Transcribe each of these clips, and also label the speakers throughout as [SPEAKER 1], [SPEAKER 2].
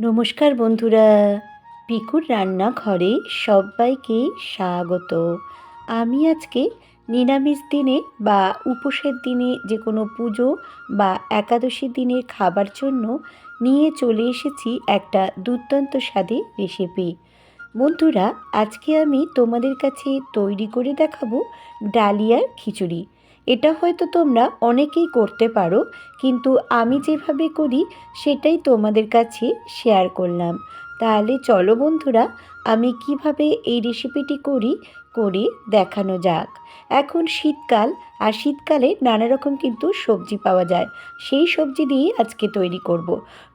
[SPEAKER 1] নমস্কার বন্ধুরা। পিকুর রান্নাঘরে সবাইকে স্বাগত। আমি আজকে নিরামিষ দিনে বা উপোসের দিনে যে কোনো পুজো বা একাদশীর দিনের খাবার জন্য নিয়ে চলে এসেছি একটা দুর্দান্ত স্বাদে রেসিপি বন্ধুরা, আজকে আমি তোমাদের কাছে তৈরি করে দেখাবো ডালিয়ার খিচুড়ি। এটা হয়তো তোমরা অনেকেই করতে পারো, কিন্তু আমি যেভাবে করি সেটাই তোমাদের কাছে শেয়ার করলাম। তাহলে চলো বন্ধুরা, আমি কীভাবে এই রেসিপিটি করি, করে দেখানো যাক। এখন শীতকাল, আর শীতকালে নানা রকম কিন্তু সবজি পাওয়া যায়। সেই সবজি দিয়ে আজকে তৈরি করব।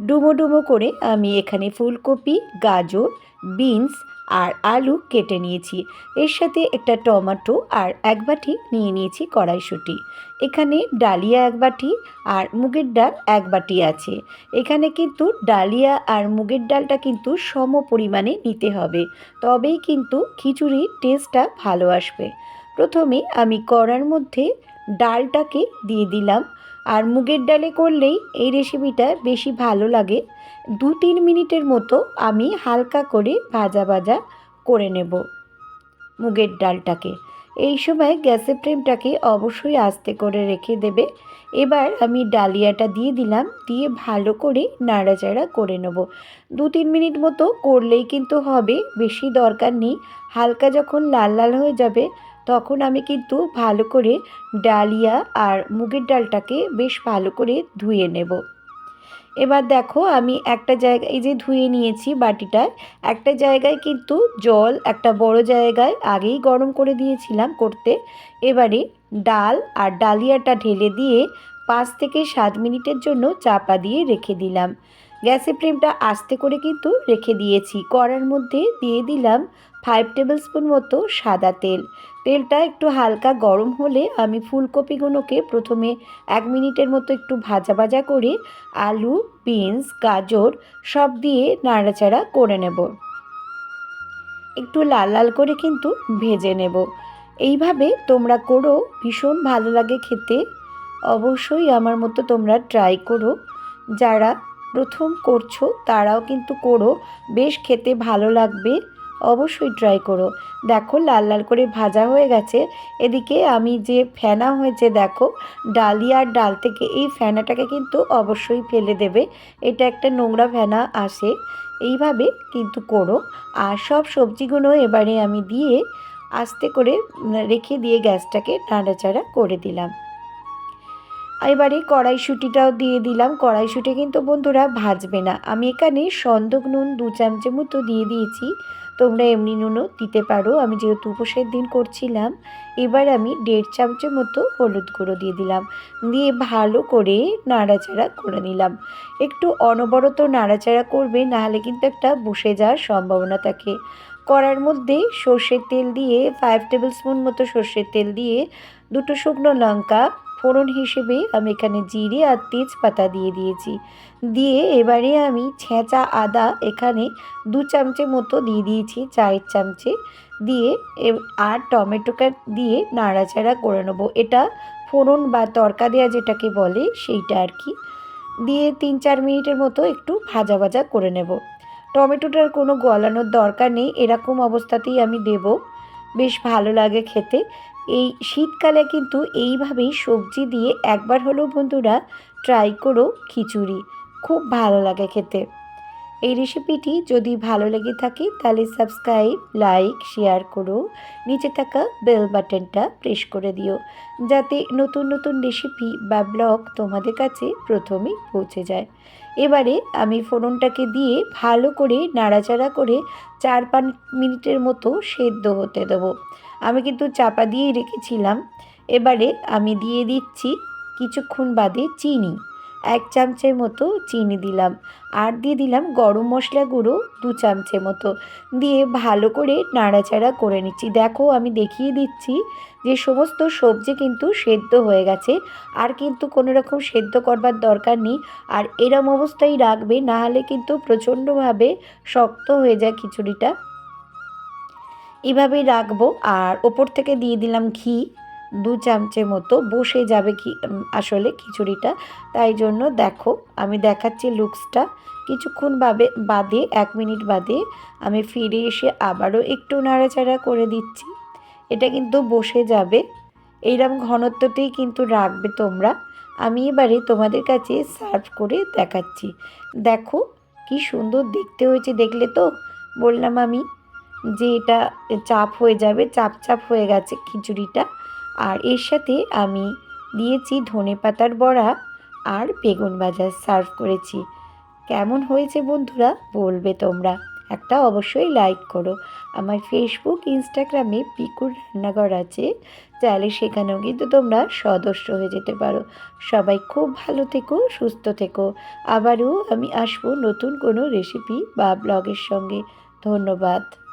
[SPEAKER 1] ডুমো ডুমো করে আমি এখানে ফুলকপি, গাজর, বিনস আর আলু কেটে নিয়েছি। এর সাথে একটা টমেটো আর এক বাটি নিয়ে নিয়েছি কড়াইশুঁটি। এখানে ডালিয়া এক বাটি আর মুগের ডাল এক বাটি আছে। এখানে কিন্তু ডালিয়া আর মুগের ডালটা কিন্তু সম পরিমাণে নিতে হবে। তবেই কিন্তু খিচুড়ির টেস্টটা ভালো আসবে। প্রথমে আমি কড়ার মধ্যে ডালটাকে দিয়ে দিলাম। আর মুগের ডালে করলেই এই রেসিপিটা বেশি ভালো লাগে। দু তিন মিনিটের মতো আমি হালকা করে ভাজা ভাজা করে নেব মুগের ডালটাকে। এই সময় গ্যাসের ফ্লেমটাকে অবশ্যই আস্তে করে রেখে দেবে। এবার আমি ডালিয়াটা দিয়ে দিলাম, দিয়ে ভালো করে নাড়াচাড়া করে নেব। দু তিন মিনিট মতো করলেই কিন্তু হবে, বেশি দরকার নেই। হালকা যখন লাল লাল হয়ে যাবে তখন আমি কিন্তু ভালো করে ডালিয়া আর মুগের ডালটাকে বেশ ভালো করে ধুয়ে নেব। এবার দেখো আমি একটা জায়গায়, এই যে ধুয়ে নিয়েছি বাটিটায়, একটা জায়গায় কিন্তু জল, একটা বড় জায়গায় আগেই গরম করে দিয়েছিলাম করতে। এবারে ডাল আর ডালিয়াটা ঢেলে দিয়ে পাঁচ থেকে সাত মিনিটের জন্য চাপা দিয়ে রেখে দিলাম। গ্যাসের ফ্লেমটা আস্তে করে কিন্তু রেখে দিয়েছি। কড়ার মধ্যে দিয়ে দিলাম ফাইভ টেবিল স্পুন মতো সাদা তেল। তেলটা একটু হালকা গরম হলে আমি ফুলকপিগুলোকে প্রথমে এক মিনিটের মতো একটু ভাজা ভাজা করে আলু, বিনস, গাজর সব দিয়ে নাড়াচাড়া করে নেব। একটু লাল লাল করে কিন্তু ভেজে নেব। এইভাবে তোমরা করো, ভীষণ ভালো লাগে খেতে। অবশ্যই আমার মতো তোমরা ট্রাই করো। যারা প্রথম করছ, তারাও কিন্তু করো। বেশ খেতে ভালো লাগবে, অবশ্যই ট্রাই করো। দেখো, লাল লাল করে ভাজা হয়ে গেছে। এদিকে আমি যে ফেনা হয়েছে, দেখো ডালিয়া আর ডাল থেকে এই ফেনাটাকে কিন্তু অবশ্যই ফেলে দেবে। এটা একটা নোংরা ফেনা আসে, এইভাবে কিন্তু করো। আর সব সবজিগুলো এবারে আমি দিয়ে আস্তে করে রেখে দিয়ে গ্যাসটাকে নাড়াচাড়া করে দিলাম। এবারে কড়াইশুঁটিটাও দিয়ে দিলাম। কড়াইশুঁটি কিন্তু বন্ধুরা ভাজবে না। আমি এখানে সন্দক নুন দু চামচের মতো দিয়ে দিয়েছি। তোমরা এমনি নুনও দিতে পারো। আমি যেহেতু উপোসের দিন করছিলাম, এবার আমি দেড় চামচের মতো হলুদ গুঁড়ো দিয়ে দিলাম। দিয়ে ভালো করে নাড়াচাড়া করে নিলাম। একটু অনবরত নাড়াচাড়া করবে, নাহলে কিন্তু একটা বসে যাওয়ার সম্ভাবনা থাকে। কড়ার মধ্যে সর্ষের তেল দিয়ে ফাইভ টেবিল স্পুন মতো সর্ষের তেল দিয়ে দুটো শুকনো লঙ্কা ফোড়ন হিসেবে আমি এখানে জিরে আর তেজপাতা দিয়ে দিয়েছি। দিয়ে এবারে আমি ছেঁচা আদা এখানে দু চামচের মতো দিয়ে দিয়েছি চায়ের চামচে। দিয়ে আর টমেটোটা দিয়ে নাড়াচাড়া করে নেব। এটা ফোড়ন বা তরকা দেওয়া যেটাকে বলে সেইটা আর কি। দিয়ে তিন চার মিনিটের মতো একটু ভাজা ভাজা করে নেব। টমেটোটার কোনো গলানোর দরকার নেই, এরকম অবস্থাতেই আমি দেব। বেশ ভালো লাগে খেতে। এই শীতকালে কিন্তু এইভাবেই সবজি দিয়ে একবার হলেও বন্ধুরা ট্রাই করো খিচুড়ি। খুব ভালো লাগে খেতে। এই রেসিপিটি যদি ভালো লেগে থাকে, তাহলে সাবস্ক্রাইব লাইক শেয়ার করো। নিচে থাকা বেল বাটনটা প্রেস করে দিও, যাতে নতুন নতুন রেসিপি বা ব্লগ তোমাদের কাছে প্রথমে পৌঁছে যায়। এবারে আমি ফোড়নটাকে দিয়ে ভালো করে নাড়াচাড়া করে চার পাঁচ মিনিটের মতো সেদ্ধ হতে দেবো। আমি কিন্তু চাপা দিয়েই রেখেছিলাম। এবারে আমি দিয়ে দিচ্ছি কিছুক্ষণ বাদে চিনি। এক চামচের মতো চিনি দিলাম। আর দিয়ে দিলাম গরম মশলা গুঁড়ো দু চামচের মতো। দিয়ে ভালো করে নাড়াচাড়া করে নিচ্ছি। দেখো আমি দেখিয়ে দিচ্ছি যে সমস্ত সবজি কিন্তু সেদ্ধ হয়ে গেছে। আর কিন্তু কোনো রকম সেদ্ধ করবার দরকার নেই। আর এরম অবস্থায় রাখবে নাহলে কিন্তু প্রচণ্ডভাবে শক্ত হয়ে যায় খিচুড়িটা। এভাবেই রাখব। আর ওপর থেকে দিয়ে দিলাম ঘি। দু চামচের মতো বসে যাবে কি আসলে খিচুড়িটা। তাই জন্য দেখো, আমি দেখাচ্ছি লুকসটা। কিছুক্ষণ বাবে, বাদে, এক মিনিট বাদে আমি ফিরে এসে আবারও একটু নাড়াচাড়া করে দিচ্ছি। এটা কিন্তু বসে যাবে। এইরকম ঘনত্বতেই কিন্তু রাখবে তোমরা। আমি এবারে তোমাদের কাছে সার্ভ করে দেখাচ্ছি। দেখো, কি সুন্দর দেখতে হয়েছে, দেখলে তো? বললাম আমি যে এটা চাপ হয়ে যাবে, চাপ চাপ হয়ে গেছে খিচুড়িটা। আর এর সাথে আমি দিয়েছি ধনে পাতার বড়া আর বেগুন ভাজা সার্ভ করেছি। কেমন হয়েছে বন্ধুরা বলবে তোমরা। একটা অবশ্যই লাইক করো। আমার ফেসবুক ইনস্টাগ্রামে পিকুর রান্নাঘর আছে। চাইলে সেখানেও কিন্তু তোমরা সদস্য হয়ে যেতে পারো। সবাই খুব ভালো থেকো, সুস্থ থেকো। আবারও আমি আসব নতুন কোনো রেসিপি বা ব্লগের সঙ্গে। ধন্যবাদ।